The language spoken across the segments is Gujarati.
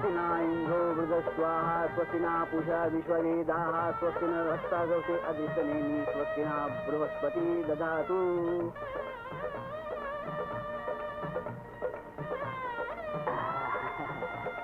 स्वस्ति न इन्द्रो वृदस्वाहा स्वस्ति न पूषा विश्ववेदाः स्वस्ति न हस्तागौते अधिष्ठनेमि स्वस्ति न बृहस्पति ददातु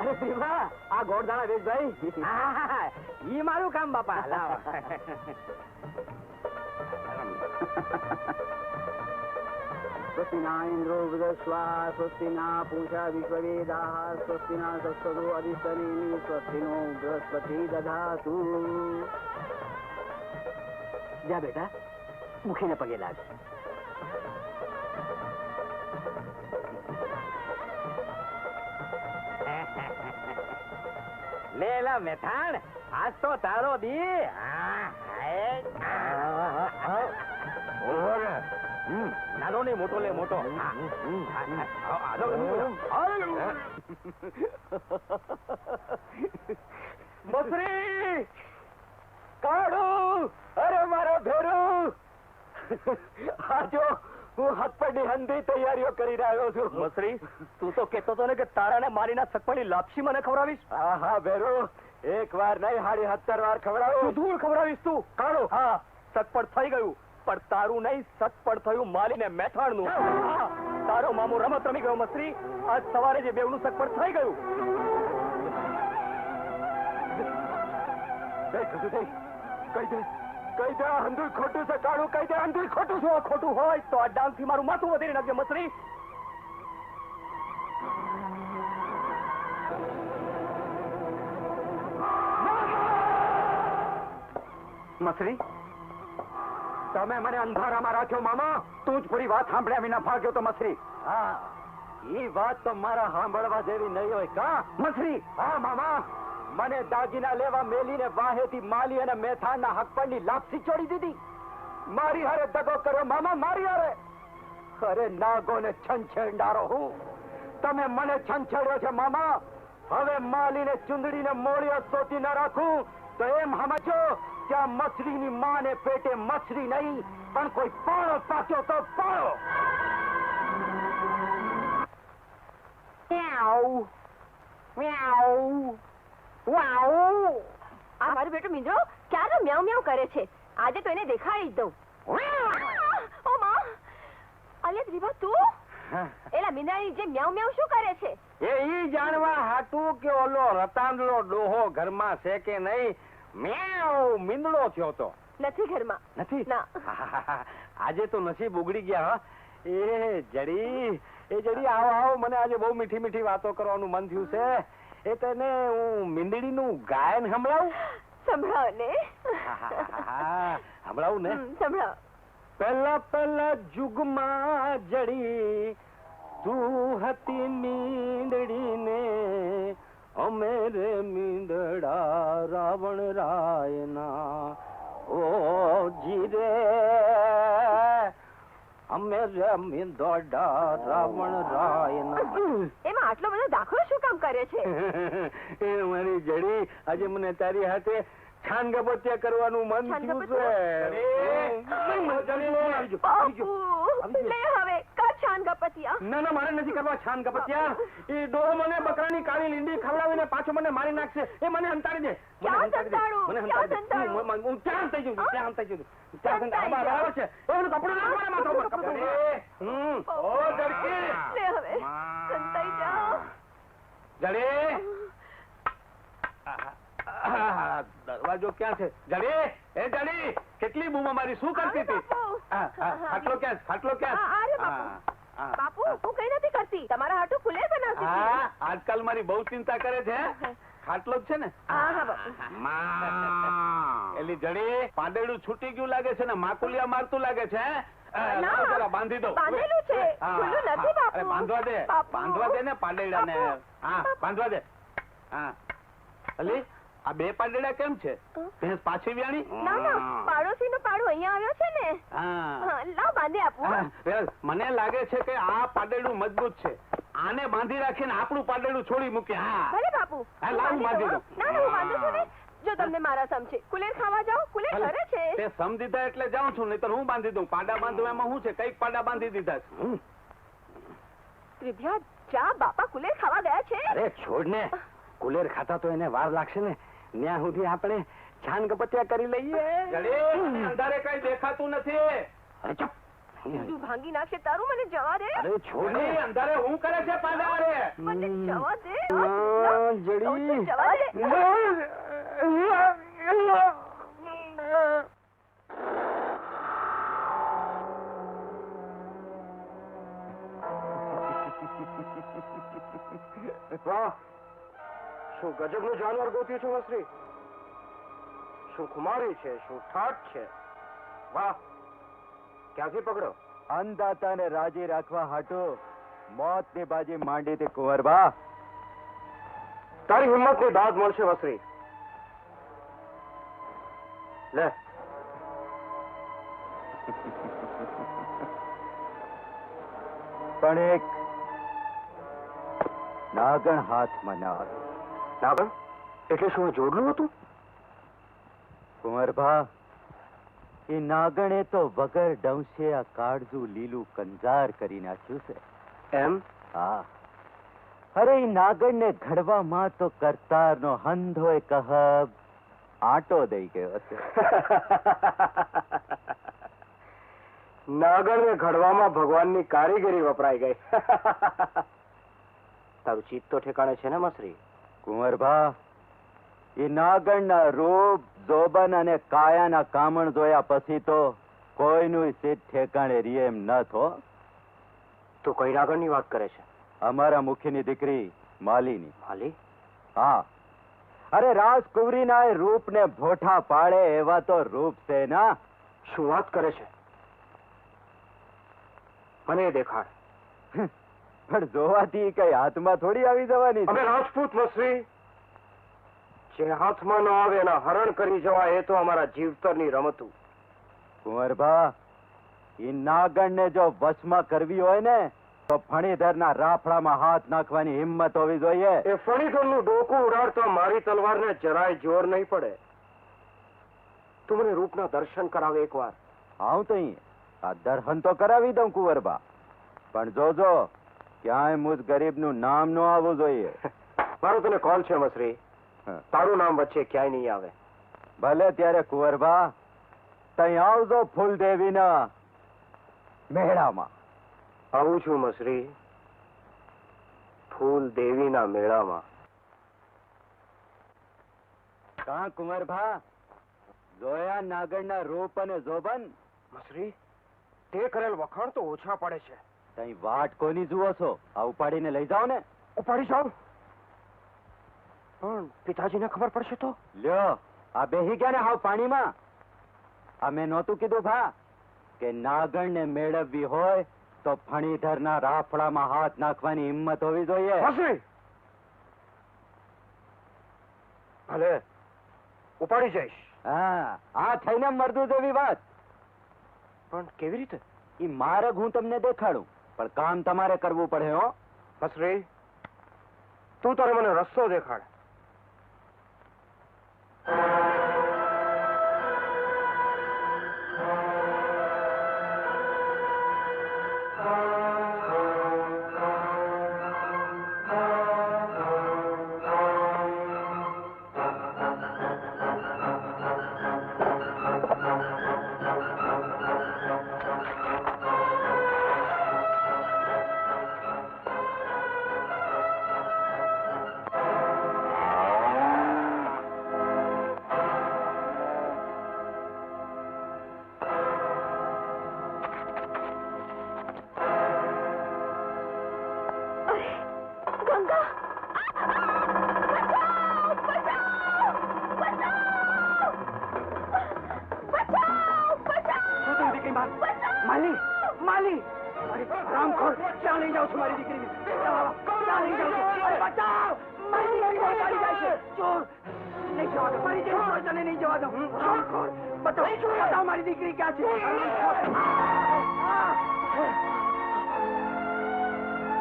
અરે શ્રીભા આ ગોળધાણા વેચભાઈ આહાહા, ઈ મારું કામ બાપા લાવો स्वस्ति न इन्द्रो वृदस्वाहा स्वस्ति न पूषा विश्ववेदाः स्वस्ति न सत्सदो अधिष्ठनेमि स्वस्ति नो बृहस्पति दधातु જા બેટા મુખીને પગે લાગ લે લા મેથાણ આજ તો તારો દી હા, ને મોટો લે મોટો. કાળું અરે મારો ભેરું આજો હું હથપડી હંધી તૈયારીઓ કરી રહ્યો છું. મસરી તું તો કેતો હતો ને કે તારાને મારીના સકપડી લાપસી મને ખવડાવીશ. હા હા ભેરો. એક વાર નહીં હાડી સત્તર વાર ખવડાવું. ધૂળ ખવડાવીશ તું. કાળો હા સકપડ થઈ ગયું. પણ તારું નહીં સટપડ થયું માલીને મેથાણનું તારો મામો રમત રમી ગયો મસ્ત્રી. આજ સવારે જે બેવનું સટપડ થઈ ગયું. કહી દે કહી દે ખોટું છે કાળું કહી દે હંધુય ખોટું છે ખોટું હોય તો આ ડાન્સથી મારું માથું વધારી નાખજે મસરી મસરી તમે મને અંધારામાં રાખ્યો મામા. તું જ પૂરી વાત સાંભળ્યા વિના ભાગ્યો તો મસરી. હા. ઈ વાત તો મારા સાંભળવા જેવી નહીં હોય કા? મસરી. હા મામા. મને દાગીના લેવા મેલીને વાહેથી માલી અને મેથાણના હકપણની લાપસી છોડી દીધી. મારી હારે દગો કર્યો મામા મારી હારે. અરે નાગો ને છંછેડારો હું. તમે મને છંછેડ્યો છે મામા. હવે માલીને ચુંદડીને મોળિયો સોતી ના રાખું. તો એમ સમજો કે આ મછલીની માને પેટે મછલી નહીં પણ કોઈ પાળો પાક્યો તો પાળો. મ્યાઉ મ્યાઉ વાઉ. આ મારું બેટું મીંડો ક્યારનો મ્યાઉ મ્યાઉ કરે છે? આજે તો એને દેખાડી જ દઉં. ઓ માં અલે તું? એલા મીંડાની જે મ્યાઉ મ્યાઉ શું કરે છે? એ ઈ જાણવા હાટું કે ઓલો રતાંડલો ડોહો ઘરમાં છે કે નહીં? મ્યાઉ મીંદડો થયો તો. નથી ઘરમાં. નથી? ના. આજે તો નસીબ ઉગડી ગયા એ જડી એ જડી આવો આવો મને આજે બહુ મીઠી મીઠી વાતો કરવાનું મન થયું છે. એ તને હું મીંદડીનું ગાયન સંભળાવું? સંભળાવ ને સંભળાવું ને? સંભળાવ. પહેલા પહેલા જુગમાં જડી તું હતી મીંદડીને અમે રે મીંદડા રાવણ રાયના. ઓ જીરે અમે રે મીંદડા રાવણ રાયના. એમાં આટલો બધો દાખલો શું કામ કરે છે? એ મારી જડી આજે મને તારી હાથે છાન ગપત્યા કરવાનું મન થયું છે બાપુ આવી ગયો. લે હવે કર છાન ના ના મારે નથી કરવા છાન એ ડોહો મને બકરાની કાળી લીંડી ખવડાવીને પાછો મને મારી નાખશે એ મને હંતાડી દે મને ક્યાં સંતાડું? ક્યાં સંતાડું? હું- હું- હું જઉં છું, ત્યાં જઉં છું. ત્યાં સંતાઈ હંતાઈ- આ બરાબર છે એ કપડું નાખ મારા માથા ઉપર. કપડું હમ. ઓ જડકી. લે હવે સંતાઈ જાઓ જડે. દરવાજો ક્યાં છે? જડી એ જડી કેટલી બૂમ અમારી શું કરતી હતી? ખાટલો ક્યાં ખાટલો ક્યાં બાપુ. હા, કઈ નથી કરતી. તમારા હાટુ ખુલે બનાવતી. હા આજકાલ મારી બહુ ચિંતા કરે છે ખાટલો જ છે ને. એલી જડી પાંદડું છૂટી ગયું લાગે છે ને માકુલિયા મારતું લાગે છે બાંધી દો. બાંધેલું છે. ખુલ્લું નથી, બાપુ. બાંધવા દે. બાંધવા દે ને પાંદડાને. ને હા બાંધવા દે. હા. અલી? આ બે પાંદડા કેમ છે? ભેંસ પાછી વ્યાણી? ના ના પાડોશી નો પાડો અહીંયા આવ્યો છે ને. હા. લાવ બાંધી આપું મને લાગે છે કે આ પાંદડું મજબૂત છે. આને બાંધી રાખીને આપણું પાંદડું છોડી મૂકે હા. ભલે બાપુ હા, લાવ, બાંધી. દઉં. ના ના હું બાંધું છું ને. જો તમને મારા સમ કુલેર ખાવા જાઓ કુલેર. કરે છે. તે સમ દીધા એટલે જાઉં છું નહીતર હું બાંધી દઉં. પાડા બાંધવા એમાં શું છે? કંઈક પાડા બાંધી દીધા છે. ત્રિભ્યા જા બાપા કુલેર ખાવા ગયા છે. અરે છોડ ને કુલેર ખાતા તો એને વાર લાગશે ને. ત્યાં સુધી આપણે છાન ગપત્યા કરી લઈએ. અંધારે કઈ દેખાતું નથી. ભાંગી નાખશે તારું મને જવા દે. અરે છોડ અંધારે હું કરે છે પાંડા હારે? જવા દે. જડી. જવા દે. વાહ. શું ગજબનું જાનવર ગોત્યું છું મસરી શું કુમારી છે? શું ઠાઠ છે? વાહ! ક્યાંથી પકડો? અન્નદાતાને રાજી રાખવા હાટો મોતની બાજી માંડી તે કુંવરબા તારી હિંમતની દાદ મળશે વસરી લે. પણ એક નાગણ હાથમાં ના આવ્યું. નાગણ એટલે શું આ જોડલું હતું? કુંવરભા એ નાગણે તો વગર ડંશે આ કાળજું લીલું કંજાર કરી નાખ્યું છે. એમ? હા. અરે એ નાગણને ઘડવામાં તો કરતારનો હંધોય કહબ આંટો દઈ ગયો છે નાગણને ઘડવામાં ભગવાનની કારીગરી વપરાઈ ગઈ. તારું ચિત્ત તો ઠેકાણે છે ને મસરી? કુંવરભા એ નાગણના રૂપ જોબન અને કાયાના કામણ જોયા પછી તો કોઈનું સીટ ઠેકાણે રીએ એમ ન થો તો કઈ નાગણની વાત કરે છે? અમારા મુખીની દીકરી માલીની. માલી? હા. અરે રાજકુંવરીના એ રૂપને ભોઠા પાડે એવા તો રૂપ છે ના? શું વાત કરે છે? મને દેખાડ. પણ જોવાથી કઈ હાથમાં થોડી આવી જવાની અમે રાજપૂત મસરી જે હાથમાં ન આવે એના હરણ કરી જવા એ તો અમારા જીવતરની રમતું. કુંવરભા ઈ નાગણને જો વશમાં કરવી હોય ને તો ફણીધરના રાફડામાં હાથ નાખવાની હિંમત હોવી જોઈએ. એ ફણીધરનું ડોકું ઉડાડતા મારી તલવારને જરાય જોર નહીં પડે. તું મને રૂપના દર્શન કરાવે એકવાર. આવું તો અહીં. આ દર્શન તો કરાવી દઉં કુંવરબા પણ જોજો ક્યાંય મુજ ગરીબનું નામ ન આવવું જોઈએ. મારો તને કોલ છે મસરી. તારું નામ વચ્ચે ક્યાંય નહીં આવે. ભલે ત્યારે કુંવરબા તઈ આવજો ફૂલદેવીના મેળામાં. આવું છું મસરી. ફૂલ દેવીના મેળામાં. કાં કુંવરભા? જોયા નાગરના રૂપ અને જોબન? મસરી તે કરેલ વખાણ તો ઓછા પડે છે. તઈ વાટ કોની જુઓ છો? આ ઉપાડીને લઈ જાઓ ને. ઉપાડી જાઓ પણ પિતાજીને ખબર પડશે તો? લ્યો આ બેહી ગયા ને હાવ પાણીમાં. આ મેં નહોતું કીધું ભા કે નાગણને મેળવવી હોય તો ફણીધરના રાફડામાં હાથ નાખવાની હિંમત હોવી જોઈએ. ભલે ઉપાડી જઈશ. હા આ થઈને મરદું જેવી વાત. પણ કેવી રીતે? એ માર્ગ હું તમને દેખાડું. પણ કામ તમારે કરવું પડે હો. મસરી તું તારે મને રસ્તો દેખાડ. માલી અરે રામખોર ક્યાં લઈ જાઉં છું મારી દીકરીને. ક્યાં લઈ જાઉં છું. અરે, બચાવ! મારી દીકરી બચાવી જાય છે. ચોર! નહીં જવા દો, મારી દીકરી ચોર, તને નહીં જવા દો રામખોર બતાવ બતાવ મારી દીકરી ક્યાં છે?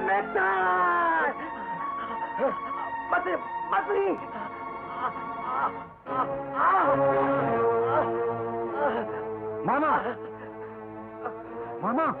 મહેતા મસરી મસરી! મામા! મામા!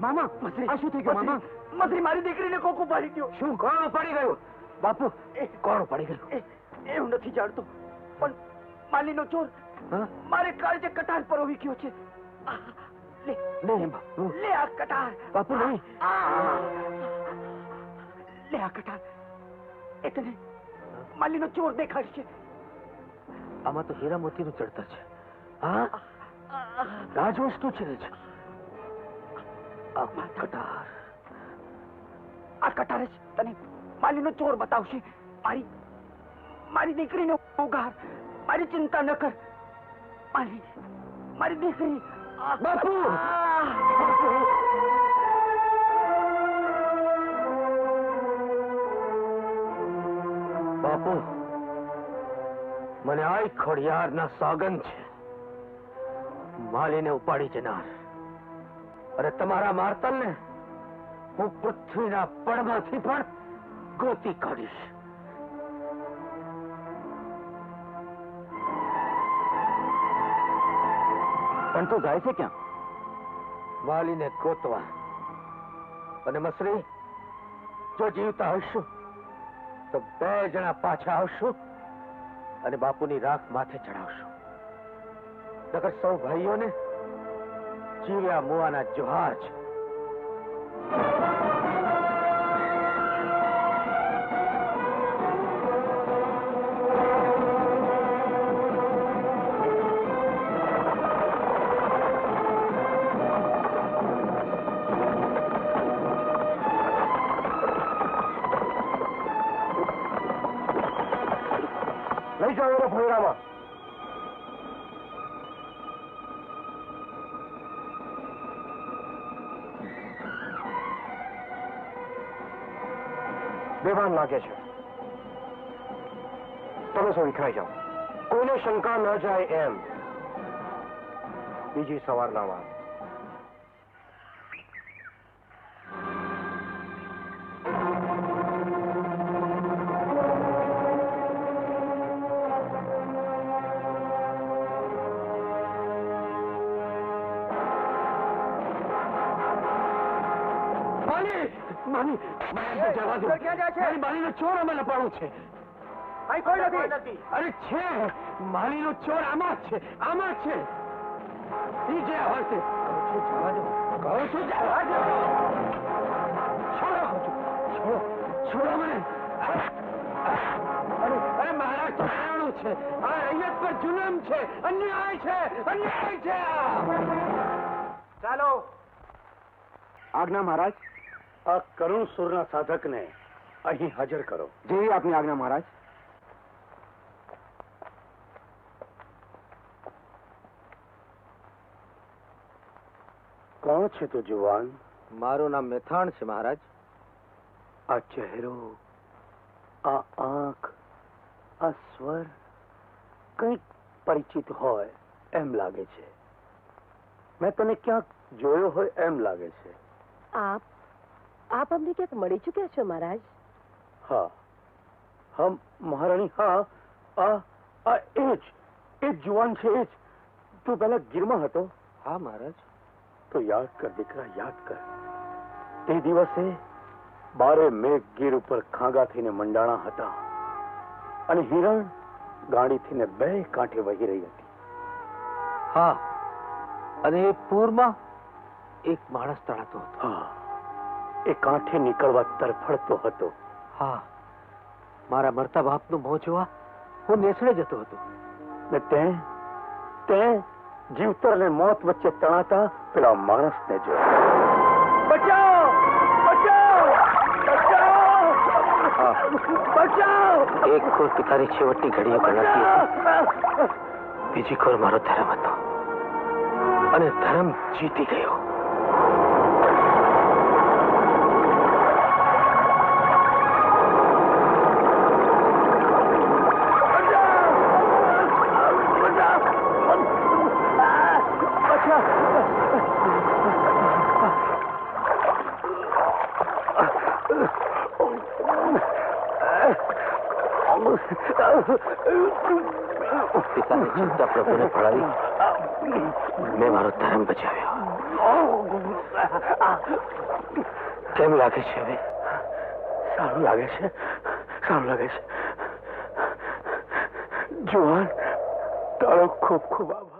મામા આ શું થઈ ગયું મામા? મસરી મારી દીકરીને કોક ઉપાડી ગયો. શું કોણ ઉપાડી ગયું? બાપુ કોણ પડી ગયું? એ હું નથી જાણતો. પણ માલીનો ચોર મારે કાળજે કટાર પરોવી ગયો છે. લે. બાપુ. લે આ કટાર. બાપુ નહીં. લે આ કટાર. એ તને માલીનો ચોર દેખાય છે આમાં તો હીરા મોતીનું ચડતર છે. હા? રાજવસ્તુ છે કટાર. આ કટાર જ તને માલીનો ચોર બતાવશે. મારી મારી દીકરીનો ઉગાર મારી ચિંતા ન કર. માલી મારી દીકરી બાપુ! બાપુ મને આય ખોડિયારના સાગન છે. માલીને ઉપાડી જનાર. અને તમારા માર્તલને હું પૃથ્વીના પડમાંથી પણ ગોતી કાઢીશ. પણ તું જાય છે ક્યાં? વાલીને ગોતવા. અને મસરી, જો જીવતા હશું, તો બે જણા પાછા આવશું અને બાપુની રાખ માથે ચડાવશું નગર સૌ ભાઈઓને જીવ્યા મોવાના જોહાર છે લઈ જાઓ એને બેભાન લાગે છે. તમે સૌ વિખરાઈ જાઓ? કોઈને શંકા ન જાય એમ. બીજી સવારના વાત. માલી માની તો જવા દો. મારી માનીનો ચોર અમે લપાડું છે. અરે છે માનીનો ચોર આમાં જ છે આમાં જ છે. ઈ જે છું જવા દો કહું છું જવા દો. છોડો છોડો છોડો મને. અરે અરે મારા ચારણું છે. આ રૈયત પર જુલમ છે. અન્યાય છે અન્યાય છે. ચાલો. આજ્ઞા મહારાજ. આ કરુણ સુરના સાધકને અહીં હાજર કરો. જેવી આપની આજ્ઞા મહારાજ. કોણ છે તું જુવાન? મારું નામ મેથાણ છે મહારાજ. આ ચહેરો આ આંખ આ સ્વર કંઈક પરિચિત હોય એમ લાગે છે. મેં તને ક્યાંક જોયો હોય એમ લાગે છે. આપ આપ અમને ક્યાંક મળી ચૂક્યા છો મહારાજ? હા. હા મહારાણી હા. આ આ એ જ એ જ જુવાન છે એ જ. તું પેલા ગીરમાં હતો. હા મહારાજ. તો યાદ કર દીકરા યાદ કર. તે દિવસે બારે મેઘ ગીર ઉપર ખાંગા થઈને મંડાણા હતા. અને હિરણ ગાડી થઈને બે કાંઠે વહી રહી હતી. હા. અને એ પૂરમાં એક માણસ તણાતો હતો. હા. એ કાંઠે નીકળવા તરફડતો હતો. હા. મારા મરતા બાપનું મોં જોવા હું નેસડે જતો હતો. ને તે તે જીવતર અને મોત વચ્ચે તણાતા પેલા માણસને જોયો. બચાવ! બચાવ! બચાવ! બચાવ! એક ખોર પિતાની છેવટની ઘડીઓ ગણાતી બીજી ખોર મારો ધર્મ હતો. અને ધર્મ જીતી ગયો. પિતાની ચિંતા પ્રભુને ફળાવી મેં મારો ધર્મ બચાવ્યો કેમ લાગે છે હવે સારું લાગે છે સારું લાગે છે જુવાન તારો ખૂબ ખૂબ આભાર